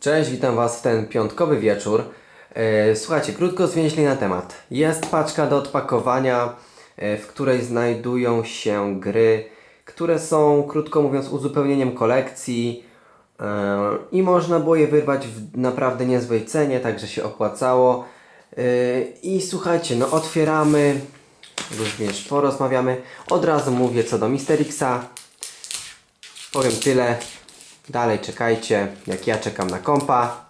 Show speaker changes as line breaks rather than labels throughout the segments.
Cześć, witam Was w ten piątkowy wieczór. E, Słuchajcie, krótko zwięźle na temat. Jest paczka do odpakowania, e, w której znajdują się gry, które są, krótko mówiąc, uzupełnieniem kolekcji e, i można było je wyrwać w naprawdę niezłej cenie, także się opłacało. I słuchajcie, no otwieramy, również porozmawiamy. Od razu mówię co do Misterixa. Powiem tyle. Dalej czekajcie, jak ja czekam na kompa.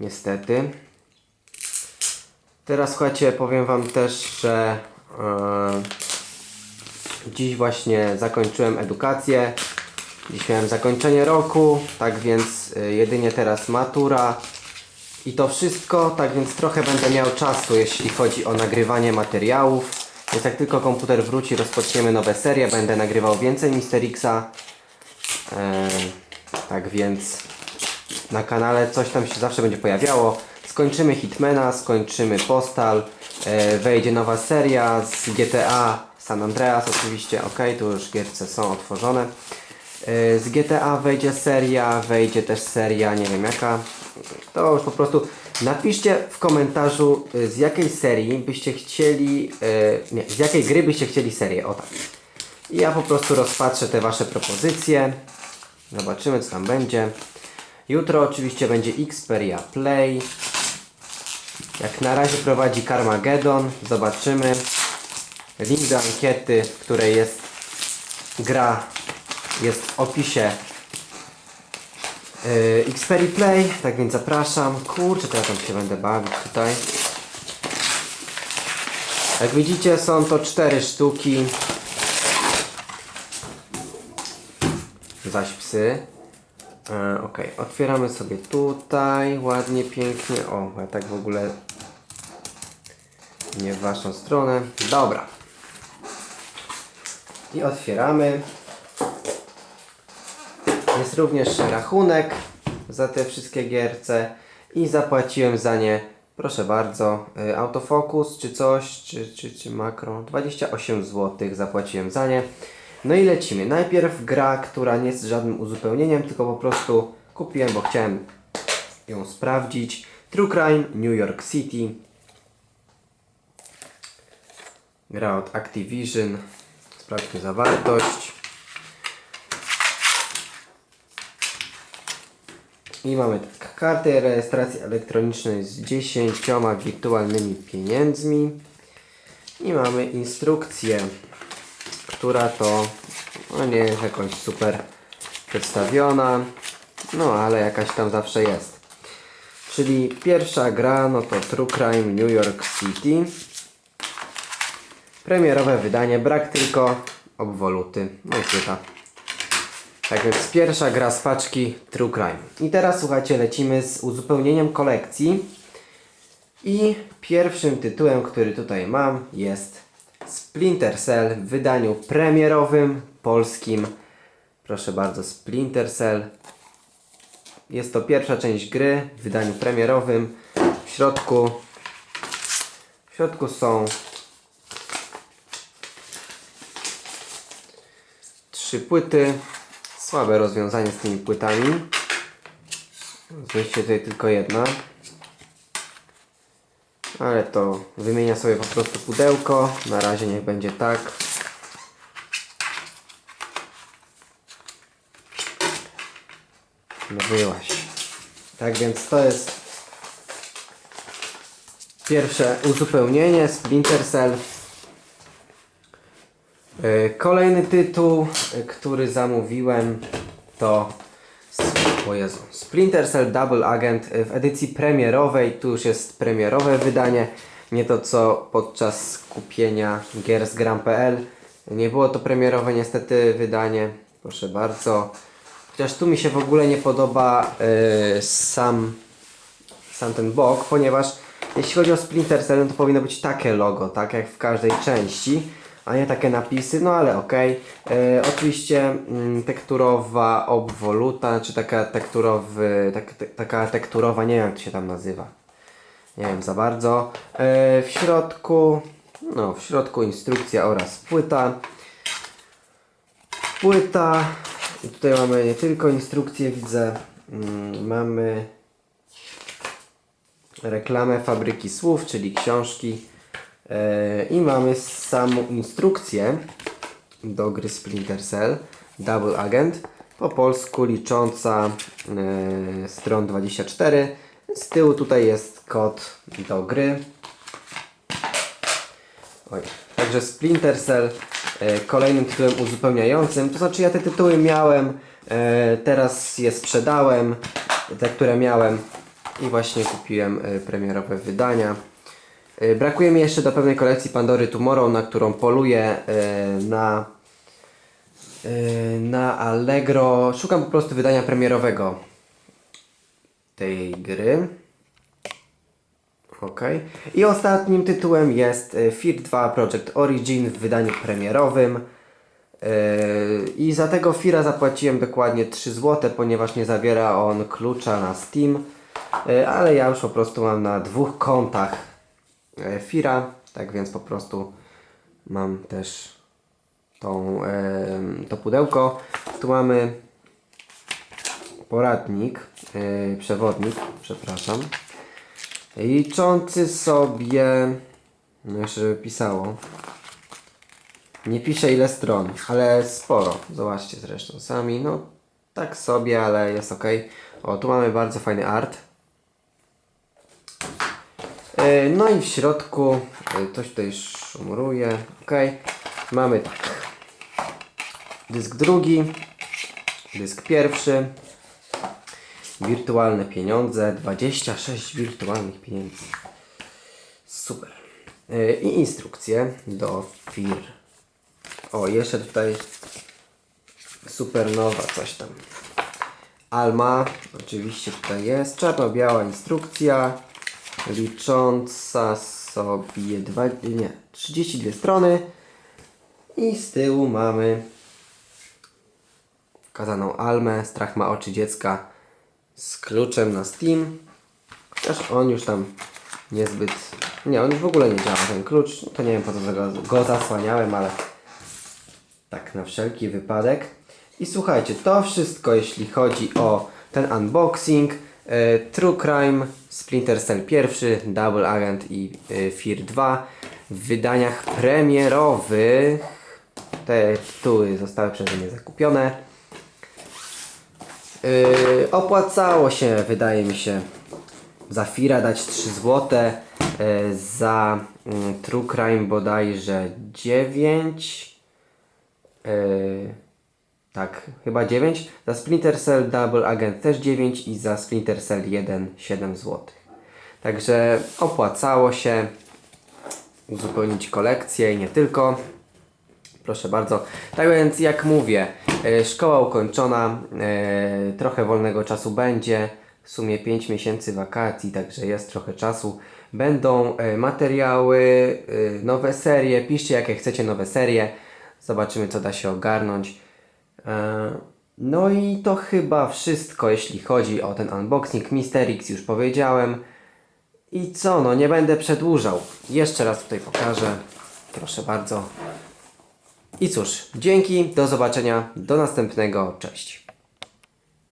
Niestety. Teraz słuchajcie, powiem Wam też, że e, dziś właśnie zakończyłem edukację. Dziś miałem zakończenie roku, tak więc e, jedynie teraz matura. I to wszystko, tak więc trochę będę miał czasu, jeśli chodzi o nagrywanie materiałów. Więc jak tylko komputer wróci, rozpoczniemy nowe serie. Będę nagrywał więcej Misterixa. Tak więc na kanale coś tam się zawsze będzie pojawiało. Skończymy Hitmana, skończymy Postal, e, wejdzie nowa seria z GTA San Andreas oczywiście, ok, tu już gierce są otworzone. E, z GTA wejdzie seria, wejdzie też seria, nie wiem jaka. To już po prostu napiszcie w komentarzu e, z jakiej serii byście chcieli, nie, z jakiej gry byście chcieli serię, o tak. I ja po prostu rozpatrzę te Wasze propozycje. Zobaczymy, co tam będzie. Jutro oczywiście będzie Xperia Play. Jak na razie prowadzi Carmageddon. Zobaczymy. Link do ankiety, w której jest gra, jest w opisie yy, Xperia Play. Tak więc zapraszam. Kurczę, ja tam się będę bawić tutaj. Jak widzicie, są to cztery sztuki. Zaś psy. E, ok, otwieramy sobie tutaj, ładnie, pięknie. O, ja tak w ogóle nie w waszą stronę. Dobra. I otwieramy. Jest również rachunek za te wszystkie gierce i zapłaciłem za nie, proszę bardzo, y, autofokus czy coś, czy, czy, czy makro, 28 zł zapłaciłem za nie. No i lecimy. Najpierw gra, która nie jest żadnym uzupełnieniem, tylko po prostu kupiłem, bo chciałem ją sprawdzić. True Crime New York City. Gra od Activision. Sprawdźmy zawartość. I mamy tak, kartę rejestracji elektronicznej z 10 wirtualnymi pieniędzmi. I mamy instrukcję, która to no nie jest jakoś super przedstawiona, no ale jakaś tam zawsze jest. Czyli pierwsza gra, no to True Crime New York City. Premierowe wydanie, brak tylko obwoluty, no i płyta. Tak więc pierwsza gra z paczki True Crime. I teraz słuchajcie, lecimy z uzupełnieniem kolekcji. I pierwszym tytułem, który tutaj mam jest Splinter Cell w wydaniu premierowym, polskim. Proszę bardzo, Splinter Cell. Jest to pierwsza część gry w wydaniu premierowym. W środku, w środku są trzy płyty. Słabe rozwiązanie z tymi płytami. Zmieści tutaj tylko jedna. Ale to wymienia sobie po prostu pudełko. Na razie niech będzie tak. No byłaś. Tak więc to jest pierwsze uzupełnienie Splinter Cell. Yy, Kolejny tytuł, yy, który zamówiłem to o Jezu. Splinter Cell Double Agent w edycji premierowej. Tu już jest premierowe wydanie. Nie to co podczas kupienia gier z gram.pl. Nie było to premierowe niestety wydanie. Proszę bardzo. Chociaż tu mi się w ogóle nie podoba yy, sam, sam ten bok, ponieważ jeśli chodzi o Splinter Cell, no to powinno być takie logo, tak jak w każdej części, a nie takie napisy, no ale okej. Yy, oczywiście mm, tekturowa obwoluta, czy taka tekturowy, tak, te, taka tekturowa, nie wiem jak to się tam nazywa. Nie wiem za bardzo. Yy, w środku, no w środku instrukcja oraz płyta. Płyta I tutaj mamy nie tylko instrukcję, widzę, mm, mamy reklamę fabryki słów, czyli książki e, i mamy samą instrukcję do gry Splinter Cell Double Agent po polsku licząca e, stron 24 z tyłu tutaj jest kod do gry Oj. Także Splinter Cell e, kolejnym tytułem uzupełniającym. To znaczy ja te tytuły miałem, e, teraz je sprzedałem, te które miałem i właśnie kupiłem e, premierowe wydania. E, brakuje mi jeszcze do pewnej kolekcji Pandory Tomorrow, na którą poluję e, na, e, na Allegro. Szukam po prostu wydania premierowego tej gry. Ok. I ostatnim tytułem jest Fear 2 Project Origin w wydaniu premierowym. I za tego Fira zapłaciłem dokładnie 3 zł, ponieważ nie zawiera on klucza na Steam. Ale ja już po prostu mam na dwóch kontach Fira, tak więc po prostu mam też tą, to pudełko. Tu mamy poradnik, yy, przewodnik, przepraszam liczący sobie, no jeszcze żeby pisało, nie pisze ile stron, ale sporo, zobaczcie zresztą sami, no tak sobie, ale jest ok. O, tu mamy bardzo fajny art. Yy, No i w środku, yy, coś tutaj szumruje, ok. Mamy tak, dysk drugi, dysk pierwszy, Wirtualne pieniądze, 26 wirtualnych pieniędzy. Super. Yy, I instrukcje do FIR. O, jeszcze tutaj supernowa coś tam. Alma, oczywiście tutaj jest. Czarno-biała instrukcja, licząca sobie dwa, nie, 32 strony. I z tyłu mamy kazaną Almę, strach ma oczy dziecka z kluczem na Steam. Chociaż on już tam niezbyt. Nie, on już w ogóle nie działa ten klucz. To nie wiem po co go, go zasłaniałem, ale tak na wszelki wypadek. I słuchajcie, to wszystko jeśli chodzi o ten unboxing. E, True Crime, Splinter Cell 1, Double Agent i e, Fear 2 w wydaniach premierowych. Te tytuły zostały przeze mnie zakupione. Yy, opłacało się, wydaje mi się, za Fira dać 3 zł, za mm, True Crime bodajże 9. Yy, tak, chyba 9. Za Splinter Cell Double Agent też 9 i za Splinter Cell 1 7 zł. Także opłacało się uzupełnić kolekcję i nie tylko. Proszę bardzo. Tak więc jak mówię, e, szkoła ukończona, e, trochę wolnego czasu będzie, w sumie 5 miesięcy wakacji, także jest trochę czasu. Będą e, materiały, nowe serie, piszcie jakie chcecie nowe serie, zobaczymy co da się ogarnąć. E, No i to chyba wszystko, jeśli chodzi o ten unboxing. Misterix już powiedziałem. I co, no nie będę przedłużał. Jeszcze raz tutaj pokażę. Proszę bardzo. I cóż, dzięki, do zobaczenia, do następnego, cześć.